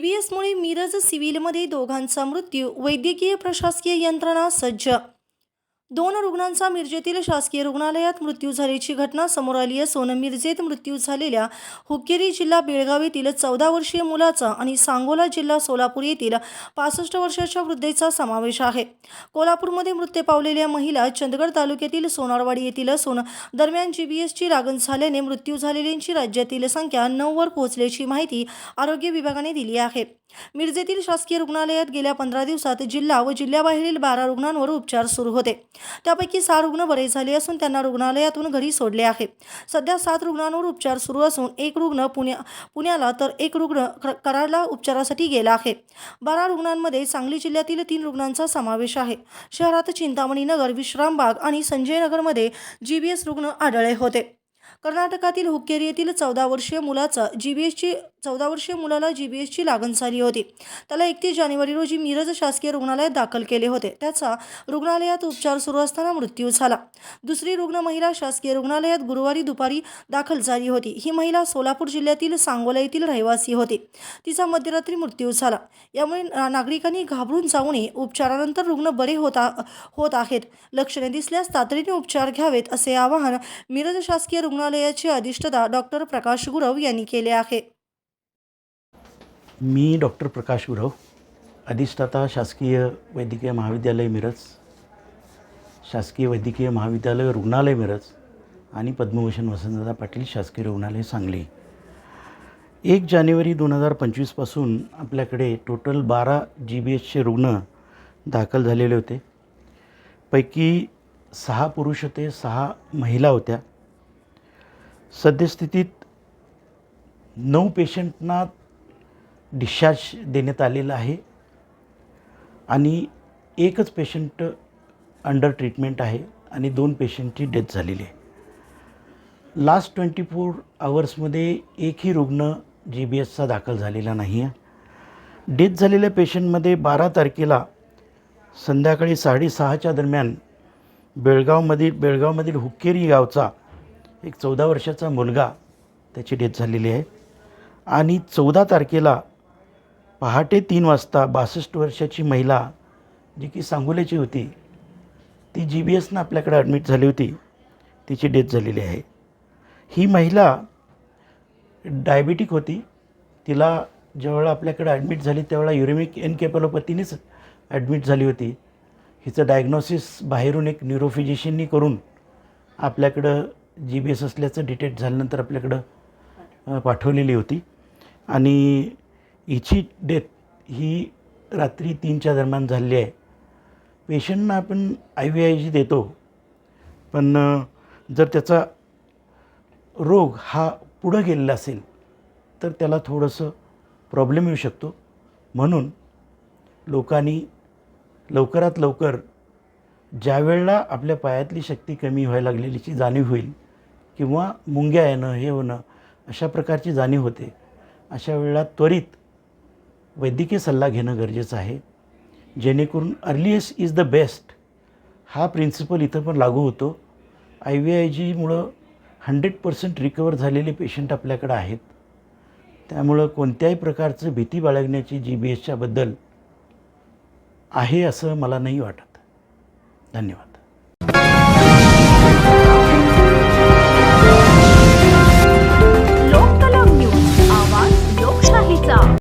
टीबीएसमुळे मिरज सिव्हिलमध्ये दोघांचा मृत्यू वैद्यकीय प्रशासकीय यंत्रणा सज्ज दोन रुग्णांचा मिरजेतील शासकीय रुग्णालयात मृत्यू झाल्याची घटना समोर आली असून मिरजेत मृत्यू झालेल्या हुक्केरी जिल्हा बेळगाव येथील चौदा वर्षीय मुलाचा आणि सांगोला जिल्हा सोलापूर येथील पासष्ट वर्षाच्या वृद्धेचा समावेश आहे. कोल्हापूरमध्ये मृत्यू पावलेल्या महिला चंदगड तालुक्यातील सोनारवाडी येथील असून दरम्यान जी बी एसची लागण झाल्याने मृत्यू झालेल्यांची राज्यातील संख्या नऊवर पोहोचल्याची माहिती आरोग्य विभागाने दिली आहे. मिरजेतील शासकीय रुग्णालयात गेल्या पंधरा दिवसात जिल्हा व जिल्ह्याबाहेरील बारा रुग्णांवर उपचार सुरू होते. त्यापैकी सहा रुग्ण बरे झाले असून त्यांना रुग्णालयातून घरी सोडले आहे. सध्या सात रुग्णांवर उपचार सुरू असून एक रुग्ण पुण्या पुण्याला तर एक रुग्ण क- कराडला उपचारासाठी गेला आहे. बारा रुग्णांमध्ये सांगली जिल्ह्यातील तीन रुग्णांचा समावेश आहे. शहरात चिंतामणी नगर विश्रामबाग आणि संजय नगरमध्ये जी बी एस रुग्ण आढळले होते. कर्नाटकातील हुक्केरी येथील चौदा वर्षीय मुलाचा जी बी एसची चौदा वर्षीय मुलाला जी बी एसची लागण झाली होती. त्याला एकतीस जानेवारी रोजी मिरज शासकीय रुग्णालयात दाखल केले होते. त्याचा रुग्णालयात उपचार सुरू असताना मृत्यू झाला. दुसरी रुग्ण महिला शासकीय रुग्णालयात गुरुवारी दुपारी दाखल झाली होती. ही महिला सोलापूर जिल्ह्यातील सांगोला येथील रहिवासी होती. तिचा मध्यरात्री मृत्यू झाला. यामुळे नागरिकांनी घाबरून जाऊ नये. उपचारानंतर रुग्ण बरे होता होत आहेत. लक्षणे दिसल्यास तातडीने उपचार घ्यावेत असे आवाहन मिरज शासकीय रुग्णालयाचे अधिष्ठता डॉक्टर प्रकाश गुरव यांनी केले आहे. मी डॉक्टर प्रकाश गुरव अधिष्ठाता शासकीय वैद्यकीय महाविद्यालय मिरज शासकीय वैद्यकीय महाविद्यालय रुग्णालय मिरज आणि पद्मभूषण वसंतदादा पाटील शासकीय रुग्णालय सांगली. एक जानेवारी दोन हजार पंचवीसपासून आपल्याकडे टोटल बारा जी बी एचचे रुग्ण दाखल झालेले होते. पैकी सहा पुरुष होते सहा महिला होत्या. सद्यस्थितीत नऊ पेशंटना डिस्चार्ज देण्यात आलेला आहे आणि एकच पेशंट अंडर ट्रीटमेंट आहे आणि दोन पेशंटची डेथ झालेली आहे. लास्ट ट्वेंटी फोर आवर्समध्ये एकही रुग्ण जी बी एसचा दाखल झालेला नाही आहे डेथ झालेल्या पेशंटमध्ये बारा तारखेला संध्याकाळी साडेसहाच्या दरम्यान बेळगावमधील बेळगावमधील हुक्केरी गावचा एक चौदा वर्षाचा मुलगा त्याची डेथ झालेली आहे. आणि चौदा तारखेला पहाटे तीन वाजता बासष्ट वर्षाची महिला जी की सांगोल्याची होती ती जी बी एसनं आपल्याकडे ॲडमिट झाली होती. तिची डेथ झालेली आहे. ही महिला डायबिटिक होती. तिला ज्यावेळेला आपल्याकडे ॲडमिट झाली त्यावेळेला युरेमिक एनकेपॅलोपॅथीनेच ॲडमिट झाली होती. हिचं डायग्नॉसिस बाहेरून एक न्युरोफिजिशियननी करून आपल्याकडं जी बी एस असल्याचं डिटेक्ट झाल्यानंतर आपल्याकडं पाठवलेली होती. आणि हिची डेथ ही रात्री तीनच्या दरम्यान झालेली आहे. पेशंटना आपण आय व्ही आय जी देतो. पण जर त्याचा रोग हा पुढं गेलेला असेल तर त्याला थोडंसं प्रॉब्लेम येऊ शकतो. म्हणून लोकांनी लवकरात लवकर ज्या वेळेला आपल्या पायातली शक्ती कमी व्हायला लागलेलीची जाणीव होईल किंवा मुंग्या येणं हे होणं अशा प्रकारची जाणीव होते. अशा वेळेला त्वरित वैद्यकीय सल्ला घेणं गरजेचं आहे. जेणेकरून अर्लिएस्ट इज द बेस्ट हा प्रिन्सिपल इथं पण लागू होतो. आय व्ही आय जीमुळं हंड्रेड पर्सेंट रिकवर झालेले पेशंट आपल्याकडं आहेत. त्यामुळं कोणत्याही प्रकारचं भीती बाळगण्याची जी बी एसच्याबद्दल आहे असं मला नाही वाटत. धन्यवाद.